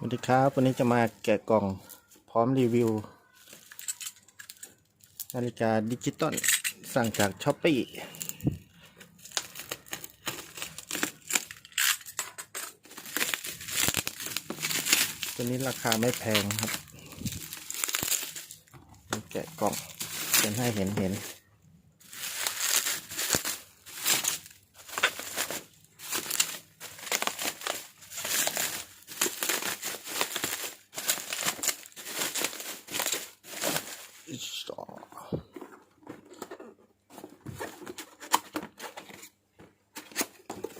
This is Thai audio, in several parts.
สวัสดีครับ วันนี้จะมาแกะกล่องพร้อมรีวิว นาฬิกาดิจิตอลสั่งจากช้อปปี้ตัวนี้ราคาไม่แพงครับ แกะกล่องเป็นให้เห็นเห็น สอง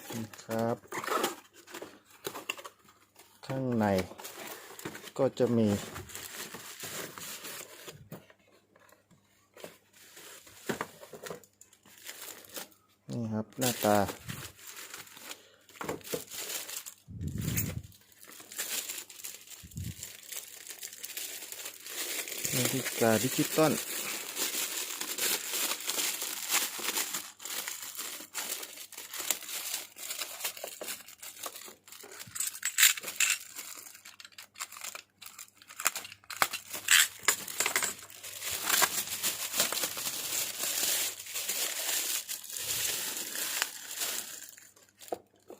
ครับ ข้างในก็จะมี นี่ครับหน้าตา นาฬิกาดิจิตอล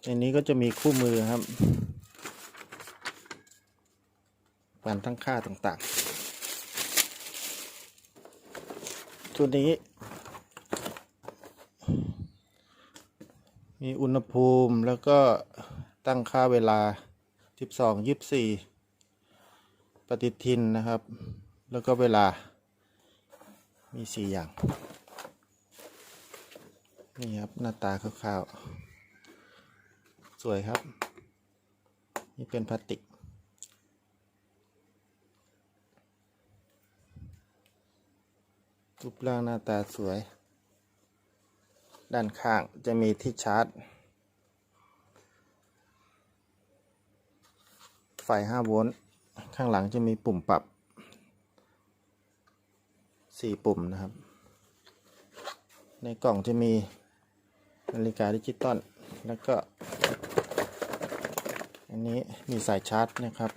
ในนี้ก็จะมีคู่มือครับการตั้งค่าต่างๆ ตัวนี้ มีอุณหภูมิแล้วก็ตั้งค่าเวลา 12 24 ปฏิทินนะครับ แล้วก็เวลา มี 4 อย่าง นี่ครับ หน้าตาคร่าวๆ สวยครับ นี่เป็นพลาสติก รูปร่างหน้าตาสวย ด้านข้างจะมีที่ชาร์จ ไฟ 5 โวลต์ ข้างหลังจะมีปุ่มปรับ 4 ปุ่มนะครับ ในกล่องจะมีนาฬิกาดิจิตอลแล้วก็ อันนี้มีสายชาร์จนะครับ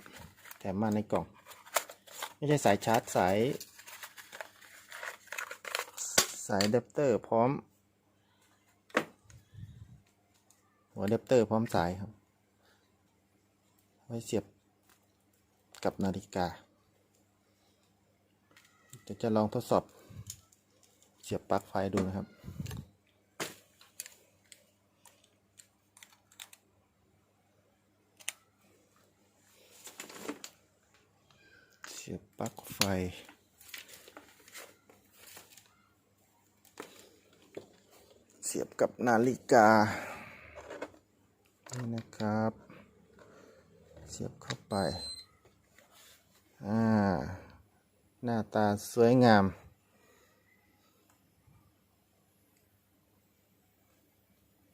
แถมมาในกล่อง ไม่ใช่สายชาร์จสาย สายอะแดปเตอร์พร้อม หัวอะแดปเตอร์พร้อมสายครับ ไว้เสียบกับนาฬิกาเดี๋ยวจะลองทดสอบเสียบปลั๊กไฟดูนะครับ เสียบปลั๊กไฟ เสียบกับนาฬิกา นี่นะครับ เสียบเข้าไป อ่า หน้าตาสวยงาม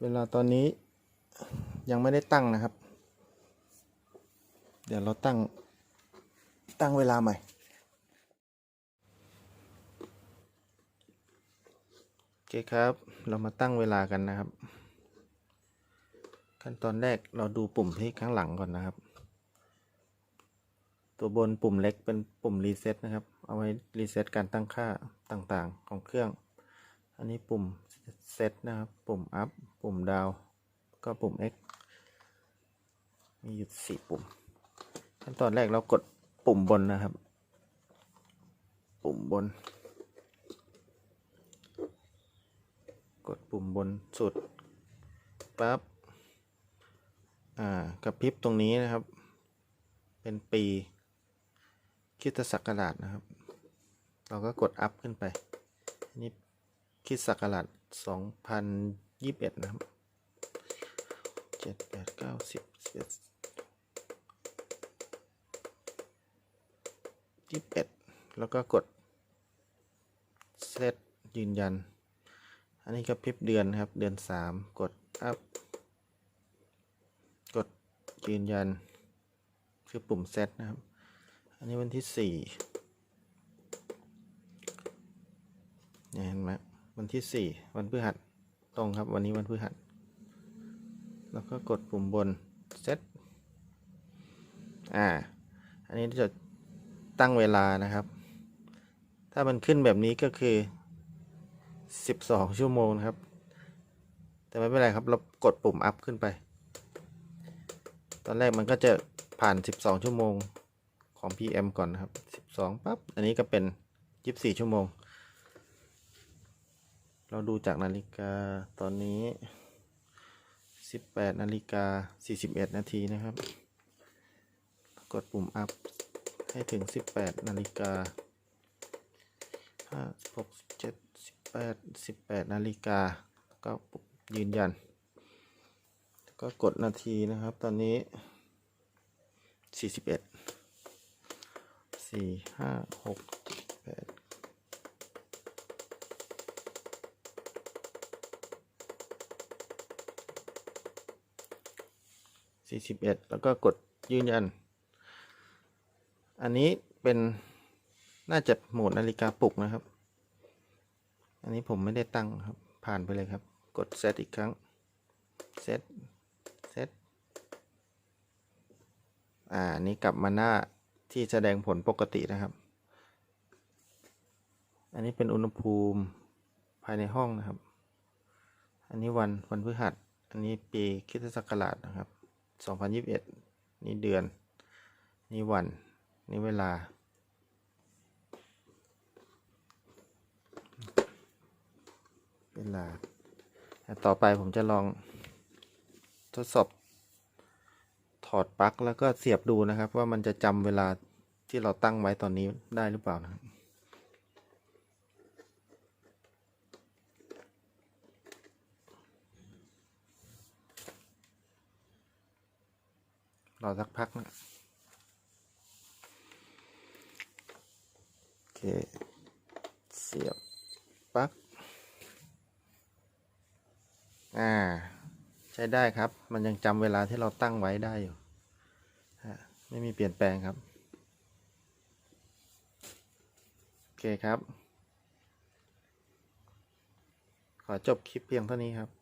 เวลาตอนนี้ยังไม่ได้ตั้งนะครับ เดี๋ยวเราตั้ง ตั้งเวลาใหม่ โอเคครับ เรามาตั้งเวลากันนะครับ ขั้นตอนแรกเราดูปุ่มที่ข้างหลังก่อนนะครับ ตัวบนปุ่มเล็กเป็นปุ่มรีเซ็ตนะครับ เอาไว้รีเซ็ตการตั้งค่าต่างๆของเครื่อง อันนี้ปุ่มเซตนะครับ ปุ่มอัพ ปุ่มดาว ก็ปุ่ม X มีอยู่สี่ปุ่ม ขั้นตอนแรกเรากด ปุ่มบนนะครับ ปุ่มบน กดปุ่มบนสุดปั๊บอ่ากระพริบตรงนี้นะครับ เป็นปีคิดศักราชนะครับ เราก็กดอัพขึ้นไปอันนี้คริดศักราช2021 นะครับ 7 8 9 10 11 21แล้วก็กดเซตยืนยัน อันนี้ก็พริบเดือนครับ เดือน3กดอัพกดยืนยัน คือปุ่มเซตนะครับ อันนี้วันที่สี่เนี่ยเห็นไหมวันที่สี่วันพฤหัสตรงครับ วันนี้วันพฤหัส แล้วก็กดปุ่มบนเซตอ่า อันนี้จะ ตั้งเวลานะครับ ถ้ามันขึ้นแบบนี้ก็คือ 12 ชั่วโมงนะครับ แต่ไม่เป็นไรครับ เรากดปุ่มอัพขึ้นไป ตอนแรกมันก็จะผ่าน 12 ชั่วโมงของ PM ก่อนนะครับ 12ปั๊บ อันนี้ก็เป็น 24 ชั่วโมง เราดูจากนาฬิกาตอนนี้ 18นาฬิกา41 นาทีนะครับ กดปุ่มอัพ ให้ถึง 18 นาฬิกา5 6 7 18 18 นาฬิกาก็ปุ่มยืนยันก็กดนาทีนะครับ ตอนนี้ 41 4 5 6 8 41 แล้วก็กดยืนยัน อันนี้เป็นน่าจะโหมดนาฬิกาปลุกนะครับ อันนี้ผมไม่ได้ตั้งครับ ผ่านไปเลยครับ กดเซตอีกครั้ง เซต เซต อ่า นี้กลับมาหน้าที่แสดงผลปกตินะครับ อันนี้เป็นอุณหภูมิภายในห้องนะครับ อันนี้วันวันพฤหัส อันนี้ปีคริสตศักราชนะครับ 2021 นี่เดือน นี่วัน นี่เวลา เวลา ต่อไปผมจะลองทดสอบ ถอดปลั๊กแล้วก็เสียบดูนะครับ ว่ามันจะจำเวลาที่เราตั้งไว้ตอนนี้ได้หรือเปล่านะครับรอสักพักนะ โอ เค เสียบปั๊กอ่า ใช้ได้ครับ มันยังจำเวลาที่เราตั้งไว้ได้อยู่ฮะไม่มีเปลี่ยนแปลงครับ โอเคครับ ขอจบคลิปเพียงเท่านี้ครับ